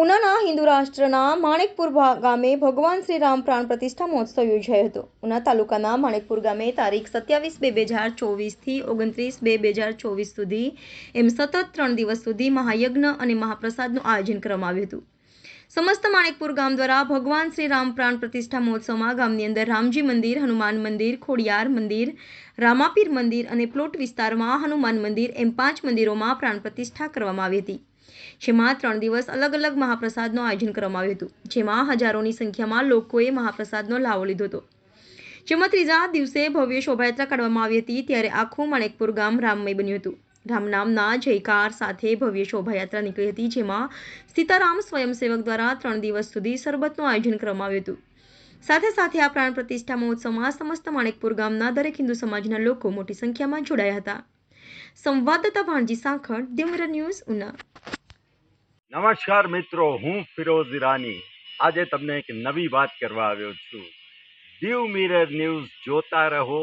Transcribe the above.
ઉનાના હિન્દુ રાષ્ટ્રના માણેકપુર ગામે ભગવાન શ્રી રામ પ્રાણ પ્રતિષ્ઠા મહોત્સવ યોજાયો હતો. ઉના તાલુકાના માણેકપુર ગામે તારીખ સત્યાવીસ બે બે હજાર ચોવીસથી ઓગણત્રીસ બે બે હજાર ચોવીસ સુધી એમ સતત ત્રણ દિવસ સુધી મહાયજ્ઞ અને મહાપ્રસાદનું આયોજન કરવામાં આવ્યું હતું. સમસ્ત માણેકપુર ગામ દ્વારા ભગવાન શ્રી રામ પ્રાણ પ્રતિષ્ઠા મહોત્સવમાં ગામની અંદર રામજી મંદિર, હનુમાન મંદિર, ખોડિયાર મંદિર, રામાપીર મંદિર અને પ્લોટ વિસ્તારમાં હનુમાન મંદિર એમ પાંચ મંદિરોમાં પ્રાણ પ્રતિષ્ઠા કરવામાં આવી હતી. જેમાં ત્રણ દિવસ અલગ અલગ મહાપ્રસાદનું આયોજન કરવામાં આવ્યું હતું, જેમાં હજારોની સંખ્યામાં લોકોએ મહાપ્રસાદનો લાવો લીધો હતો. જેમાં ત્રીજા દિવસે ભવ્ય શોભાયાત્રા કાઢવામાં આવી હતી, ત્યારે આખું માણેકપુર ગામ રામમય બન્યું હતું. રામ નામના જયકાર સાથે ભવ્ય શોભાયાત્રા નીકળી હતી, જેમાં સીતારામ સ્વયંસેવક દ્વારા ત્રણ દિવસ સુધી સરબતનું આયોજન કરવામાં આવ્યું સાથે સાથે આ પ્રાણ પ્રતિષ્ઠા મહોત્સવમાં સમસ્ત માણેકપુર ગામના દરેક હિન્દુ સમાજના લોકો મોટી સંખ્યામાં જોડાયા હતા. સંવાદદાતા ભાણજી સાંખળ દિમર ન્યૂઝ, ઉના. નમસ્કાર મિત્રો, હું ફિરોઝ ઈરાની. આજે તમને એક નવી વાત કરવા આવ્યો છું. દીવ મિરર ન્યૂઝ જોતા રહો